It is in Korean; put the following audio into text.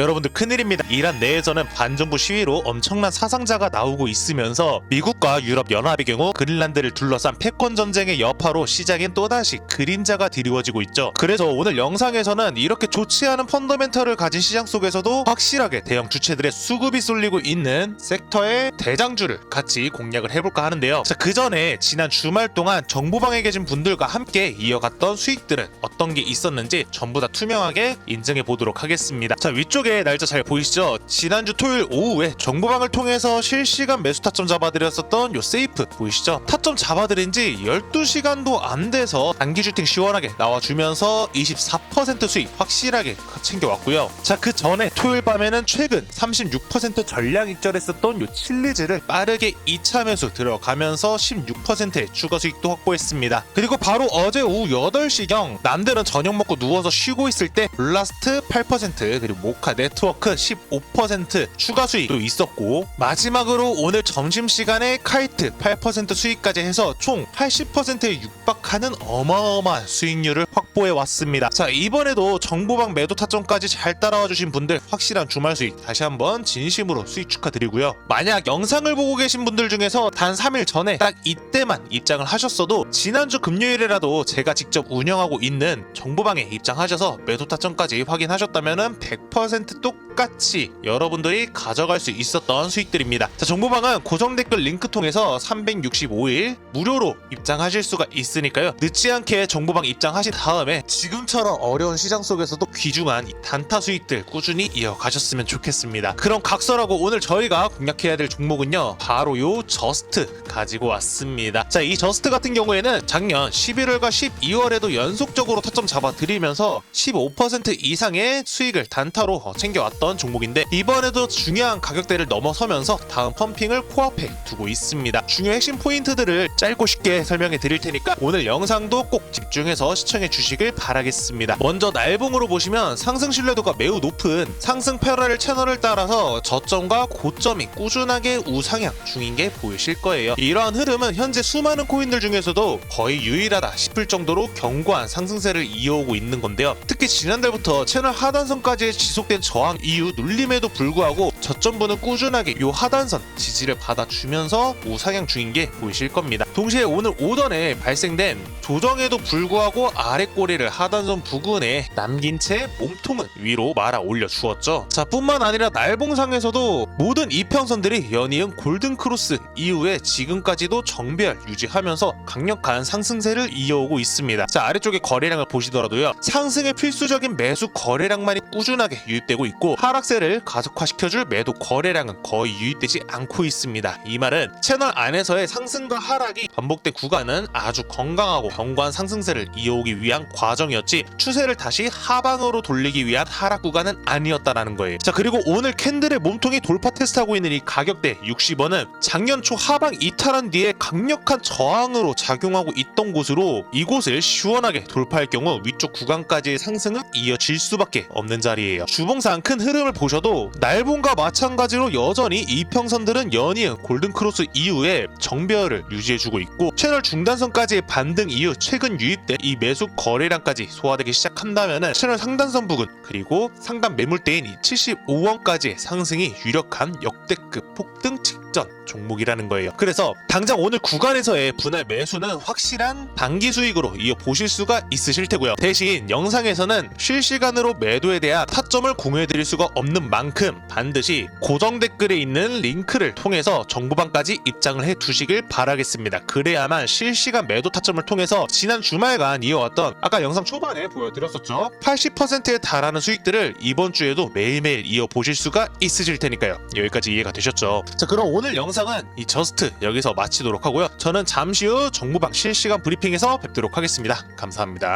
여러분들 큰일입니다. 이란 내에서는 반정부 시위로 엄청난 사상자가 나오고 있으면서 미국과 유럽 연합의 경우 그린란드를 둘러싼 패권 전쟁의 여파로 시장엔 또다시 그림자가 드리워지고 있죠. 그래서 오늘 영상에서는 이렇게 좋지 않은 펀더멘털을 가진 시장 속에서도 확실하게 대형 주체들의 수급이 쏠리고 있는 섹터의 대장주를 같이 공략을 해볼까 하는데요. 자, 그 전에 지난 주말 동안 정보 방에 계신 분들과 함께 이어갔던 수익들은 어떤 게 있었는지 전부 다 투명하게 인증해 보도록 하겠습니다. 자, 위쪽에 날짜 잘 보이시죠? 지난주 토요일 오후에 정보방을 통해서 실시간 매수 타점 잡아드렸었던 요 세이프 보이시죠? 타점 잡아드린 지 12시간도 안 돼서 단기 슈팅 시원하게 나와주면서 24% 수익 확실하게 챙겨왔고요. 자, 그 전에 토요일 밤에는 최근 36% 전량 익절했었던 요 칠리즈를 빠르게 2차 매수 들어가면서 16%의 추가 수익도 확보했습니다. 그리고 바로 어제 오후 8시경 남들은 저녁 먹고 누워서 쉬고 있을 때 블라스트 8% 그리고 모카 네트워크 15% 추가 수익도 있었고 마지막으로 오늘 점심시간에 카이트 8% 수익까지 해서 총 80%에 육박하는 어마어마한 수익률을 확보해 왔습니다. 자 이번에도 정보방 매도 타점까지 잘 따라와 주신 분들 확실한 주말 수익 다시 한번 진심으로 수익 축하드리고요. 만약 영상을 보고 계신 분들 중에서 단 3일 전에 딱 이때만 입장을 하셨어도 지난주 금요일에라도 제가 직접 운영하고 있는 정보방에 입장하셔서 매도 타점까지 확인하셨다면 100% Tuk. 똑같이 여러분들이 가져갈 수 있었던 수익들입니다. 자, 정보방은 고정 댓글 링크 통해서 365일 무료로 입장하실 수가 있으니까요. 늦지 않게 정보방 입장하신 다음에 지금처럼 어려운 시장 속에서도 귀중한 이 단타 수익들 꾸준히 이어가셨으면 좋겠습니다. 그럼 각설하고 오늘 저희가 공략해야 될 종목은요. 바로 요 저스트 가지고 왔습니다. 자, 이 저스트 같은 경우에는 작년 11월과 12월에도 연속적으로 타점 잡아드리면서 15% 이상의 수익을 단타로 어, 챙겨왔 던 종목인데 이번에도 중요한 가격대를 넘어서면서 다음 펌핑을 코앞에 두고 있습니다. 중요 핵심 포인트들을 짧고 쉽게 설명해 드릴 테니까 오늘 영상도 꼭 집중해서 시청해 주시길 바라겠습니다. 먼저 날봉으로 보시면 상승 신뢰도가 매우 높은 상승 패러렐 채널을 따라서 저점과 고점이 꾸준하게 우상향 중인 게 보이실 거예요. 이러한 흐름은 현재 수많은 코인들 중에서도 거의 유일하다 싶을 정도로 견고한 상승세를 이어오고 있는 건데요. 특히 지난달부터 채널 하단선까지 지속된 저항 이후 눌림에도 불구하고 저점부는 꾸준하게 요 하단선 지지를 받아주면서 우상향 중인 게 보이실 겁니다. 동시에 오늘 오전에 발생된 조정에도 불구하고 아래 꼬리를 하단선 부근에 남긴 채 몸통은 위로 말아 올려 주었죠. 자, 뿐만 아니라 날봉상에서도 모든 이평선들이 연이은 골든 크로스 이후에 지금까지도 정배열 유지하면서 강력한 상승세를 이어오고 있습니다. 자, 아래쪽에 거래량을 보시더라도요. 상승의 필수적인 매수 거래량만이 꾸준하게 유입되고 있고 하락세를 가속화시켜줄 매도 거래량은 거의 유입되지 않고 있습니다. 이 말은 채널 안에서의 상승과 하락이 반복된 구간은 아주 건강하고 견고한 상승세를 이어오기 위한 과정이었지 추세를 다시 하방으로 돌리기 위한 하락 구간은 아니었다라는 거예요. 자 그리고 오늘 캔들의 몸통이 돌파 테스트하고 있는 이 가격대 60원은 작년 초 하방 이탈한 뒤에 강력한 저항으로 작용하고 있던 곳으로 이곳을 시원하게 돌파할 경우 위쪽 구간까지의 상승은 이어질 수밖에 없는 자리예요. 주봉상 큰 흐름을 보셔도 날봉과 마찬가지로 여전히 이평선들은 연이은 골든크로스 이후에 정배열을 유지해주고 있고 채널 중단선까지의 반등 이후 최근 유입된 이 매수 거래량까지 소화되기 시작한다면 채널 상단선 부근 그리고 상단 매물대인 이 75원까지의 상승이 유력한 역대급 폭등 직전 종목이라는 거예요. 그래서 당장 오늘 구간에서의 분할 매수는 확실한 단기 수익으로 이어 보실 수가 있으실 테고요. 대신 영상에서는 실시간으로 매도에 대한 타점을 공유해 드릴 수가 없는 만큼 반드시 고정 댓글에 있는 링크를 통해서 정보방까지 입장을 해 두시길 바라겠습니다. 그래야만 실시간 매도 타점을 통해서 지난 주말간 이어왔던 아까 영상 초반에 보여드렸었죠. 80%에 달하는 수익들을 이번 주에도 매일매일 이어 보실 수가 있으실 테니까요. 여기까지 이해가 되셨죠? 자 그럼 오늘 영상은 이 저스트 여기서 마치도록 하고요. 저는 잠시 후 정보방 실시간 브리핑에서 뵙도록 하겠습니다. 감사합니다.